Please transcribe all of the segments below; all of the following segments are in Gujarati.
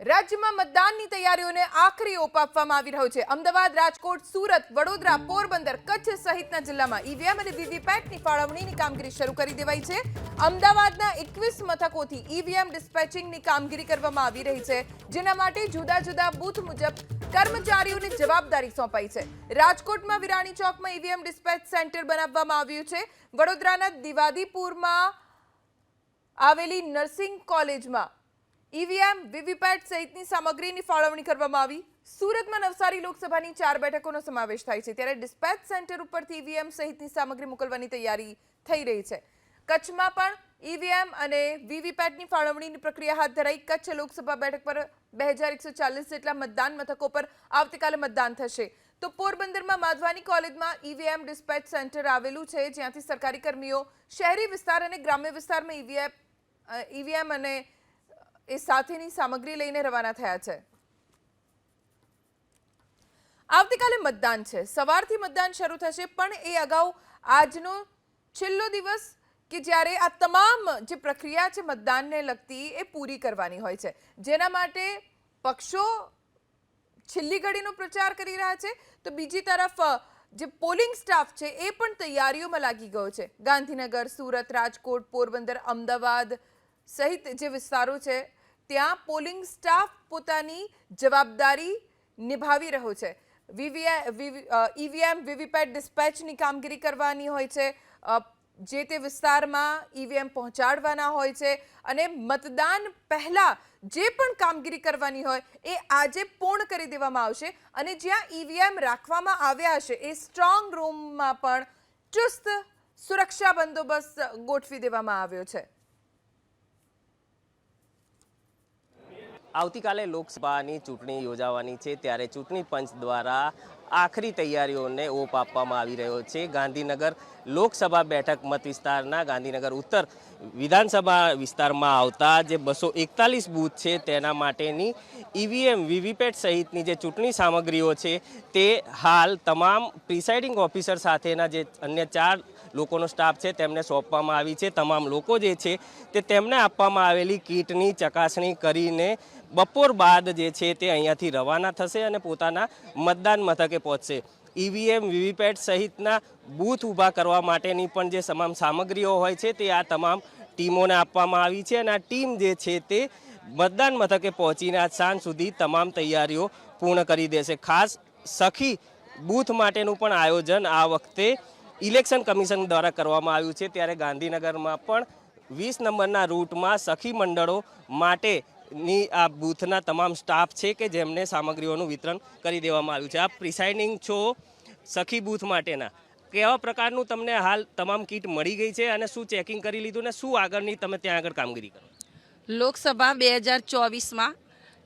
રાજ્યમાં મતદાનની તૈયારીઓને આખરી ઓપ આપવામાં આવી રહ્યો છે. અમદાવાદ, રાજકોટ, સુરત, વડોદરા, પોરબંદર, કચ્છ સહિતના જિલ્લામાં ઈવીએમ અને વીવીપેટની ફાળવણીની કામગીરી શરૂ કરી દેવાઈ છે. અમદાવાદના એકવીસ મથકોથી ઈવીએમ ડિસ્પેચિંગની કામગીરી કરવામાં આવી રહી છે, જેના માટે જુદા જુદા બૂથ મુજબ કર્મચારીઓને જવાબદારી સોંપાઈ છે. રાજકોટમાં વિરાણી ચોકમાં ઈવીએમ ડિસ્પેચ સેન્ટર બનાવવામાં આવ્યું છે. વડોદરાના દિવાદીપુરમાં આવેલી નર્સિંગ કોલેજમાં ઈવીએમ, વીવીપેટ સહિતની સામગ્રીની ફાળવણી કરવામાં આવી. સુરતમાં નવસારી લોકસભાની ચાર બેઠકોનો સમાવેશ થાય છે. ત્યારે ડિસ્પેચ સેન્ટર ઉપરથી ઈવીએમ સહિતની સામગ્રી મોકલવાની તૈયારી થઈ રહી છે. કચ્છમાં પણ ઈવીએમ અને વીવીપેટની ફાળવણીની પ્રક્રિયા હાથ ધરાઈ કચ્છ લોકસભા બેઠક પર બે હજાર એકસો ચાલીસ જેટલા મતદાન મથકો પર આવતીકાલે મતદાન થશે. તો પોરબંદરમાં માધવાની કોલેજમાં ઈવીએમ ડિસ્પેચ સેન્ટર આવેલું છે. જ્યાંથી સરકારી કર્મીઓ શહેરી વિસ્તાર અને ગ્રામ્ય વિસ્તારમાં ઈવીએમ ઈવીએમ અને એ સાથેની સામગ્રી લઈને રવાના થયા છે. આવતીકાલે મતદાન છે. સવારથી મતદાન શરૂ થશે, પણ એ અગાઉ આજનો છેલ્લો દિવસ કે જ્યારે આ તમામ જે પ્રક્રિયા છે મતદાનને લગતી એ પૂરી કરવાની હોય છે. જેના માટે પક્ષો છેલ્લી ઘડીનો પ્રચાર કરી રહ્યા છે. તો બીજી તરફ, જે પોલિંગ સ્ટાફ છે, એ પણ તૈયારીઓમાં લાગી ગયો છે. ગાંધીનગર, સુરત, રાજકોટ, પોરબંદર, અમદાવાદ સહિત જે વિસ્તારો છે, ત્યાં પોલિંગ સ્ટાફ પોતાની જવાબદારી નિભાવી રહ્યો છે. ઈવીએમ, વીવીપેટ ડિસ્પેચની કામગીરી કરવાની હોય છે જે તે વિસ્તારમાં ઈવીએમ પહોંચાડવાના હોય છે અને મતદાન પહેલાં જે પણ કામગીરી કરવાની હોય એ આજે પૂર્ણ કરી દેવામાં આવશે અને જ્યાં ઈવીએમ રાખવામાં આવ્યા હશે એ સ્ટ્રોંગ રૂમમાં પણ ચુસ્ત સુરક્ષા બંદોબસ્ત ગોઠવી દેવામાં આવ્યો છે. આવતીકાલે લોકસભાની ચૂંટણી યોજાવાની છે, ત્યારે ચૂંટણી પંચ દ્વારા આખરી તૈયારીઓને ઓપ આપવામાં આવી રહ્યો છે. ગાંધીનગર લોકસભા બેઠક મત વિસ્તારના ગાંધીનગર ઉત્તર વિધાનસભા વિસ્તારમાં આવતા જે બસો એકતાલીસ બૂથ છે, તેના માટેની ઈવીએમ વીવીપેટ સહિતની જે ચૂંટણી સામગ્રીઓ છે, તે હાલ તમામ પ્રિસાઇડિંગ ઓફિસર સાથેના જે અન્ય ચાર લોકોનો સ્ટાફ છે, તેમને સોંપવામાં આવી છે. તમામ લોકો જે છે, તે તેમને આપવામાં આવેલી કીટની ચકાસણી કરીને બપોર બાદ જે છે તે અહીંયાથી રવાના થશે અને પોતાના મતદાન મથકે પહોંચશે. ઈવીએમ, વીવીપેટ સહિતના બૂથ ઊભા કરવા માટેની પણ જે તમામ સામગ્રીઓ હોય છે તે આ તમામ ટીમોને આપવામાં આવી છે અને આ ટીમ જે છે તે મતદાન મથકે પહોંચીને આજ સાંજ સુધી તમામ તૈયારીઓ પૂર્ણ કરી દેશે. ખાસ સખી બૂથ માટેનું પણ આયોજન આ વખતે ઇલેક્શન કમિશન દ્વારા કરવામાં આવ્યું છે. ત્યારે ગાંધીનગરમાં પણ વીસ નંબરના રૂટમાં સખી મંડળો માટેની આ બૂથના તમામ સ્ટાફ છે કે જેમને સામગ્રીઓનું વિતરણ કરી દેવામાં આવ્યું છે. આપ પ્રિસાઇડિંગ છો સખી બૂથ માટેના. કેવા પ્રકારનું તમને હાલ તમામ કીટ મળી ગઈ છે અને શું ચેકિંગ કરી લીધું ને શું આગળની તમે ત્યાં આગળ કામગીરી કરો? લોકસભા બે હજાર ચોવીસમાં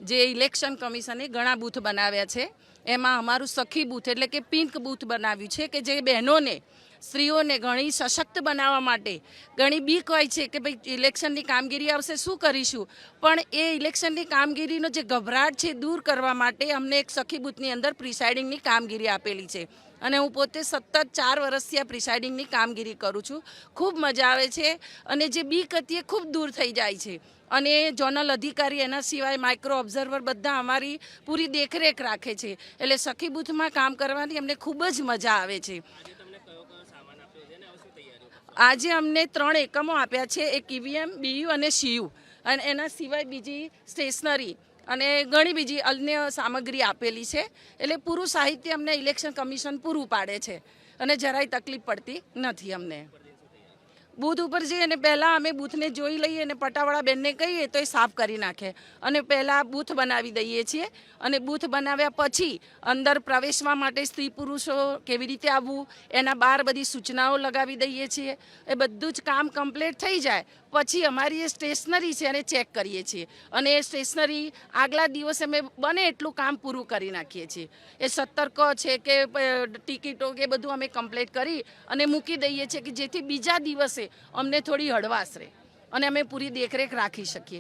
જે ઇલેક્શન કમિશને ઘણા બૂથ બનાવ્યા છે. એમાં અમારું સખી બૂથ એટલે કે પિંક બૂથ બનાવ્યું છે કે જે બહેનોને સ્ત્રીઓને ઘણી સશક્ત બનાવવા માટે. ઘણી બીક હોય છે કે ભાઈ ઇલેક્શનની કામગીરી આવશે શું કરીશું? પણ એ ઇલેક્શનની કામગીરીનો જે ગભરાટ છે દૂર કરવા માટે અમને એક સખી બૂથની અંદર પ્રિસાઇડિંગની કામગીરી આપેલી છે. અને હું પોતે સતત ચાર વર્ષથી આ પ્રિસાઇડિંગની કામગીરી કરું છું. ખૂબ મજા આવે છે અને જે બીક હતી એ ખૂબ દૂર થઈ જાય છે. અને જોનલ અધિકારી એના સિવાય માઇક્રો ઓબ્ઝર્વર બધા અમારી પૂરી દેખરેખ રાખે છે. એટલે સખી બૂથમાં કામ કરવાની અમને ખૂબ જ મજા આવે છે. આજે અમને ત્રણ એકમો આપ્યા છે, એક ઈવીએમ, બીયુ અને સીયુ. અને એના સિવાય બીજી સ્ટેશનરી અને ઘણી બીજી અન્ય સામગ્રી આપેલી છે. એટલે પૂરું સાહિત્ય અમને ઇલેક્શન કમિશન પૂરું પાડે છે. અને જરાય તકલીફ પડતી નથી અમને. બૂથ ઉપર જઈએ અને પહેલાં અમે બૂથને જોઈ લઈએ અને પટાવાળા બેનને કહીએ તો એ સાફ કરી નાખે. અને પહેલાં બૂથ બનાવી દઈએ છીએ. અને બૂથ બનાવ્યા પછી અંદર પ્રવેશવા માટે સ્ત્રી પુરુષો કેવી રીતે આવવું, એના બહાર બધી સૂચનાઓ લગાવી દઈએ છીએ. એ બધું જ કામ કમ્પ્લીટ થઈ જાય પછી અમારી એ સ્ટેશનરી છે, એને ચેક કરીએ છીએ. અને એ સ્ટેશનરી આગલા દિવસે અમે બને એટલું કામ પૂરું કરી નાખીએ છીએ. એ સતર્કો છે કે ટિકિટો કે બધું અમે કમ્પ્લીટ કરી અને મૂકી દઈએ છીએ કે જેથી બીજા દિવસે અમને થોડી હળવાશ રહે. અને અમે પૂરી દેખરેખ રાખી શકીએ.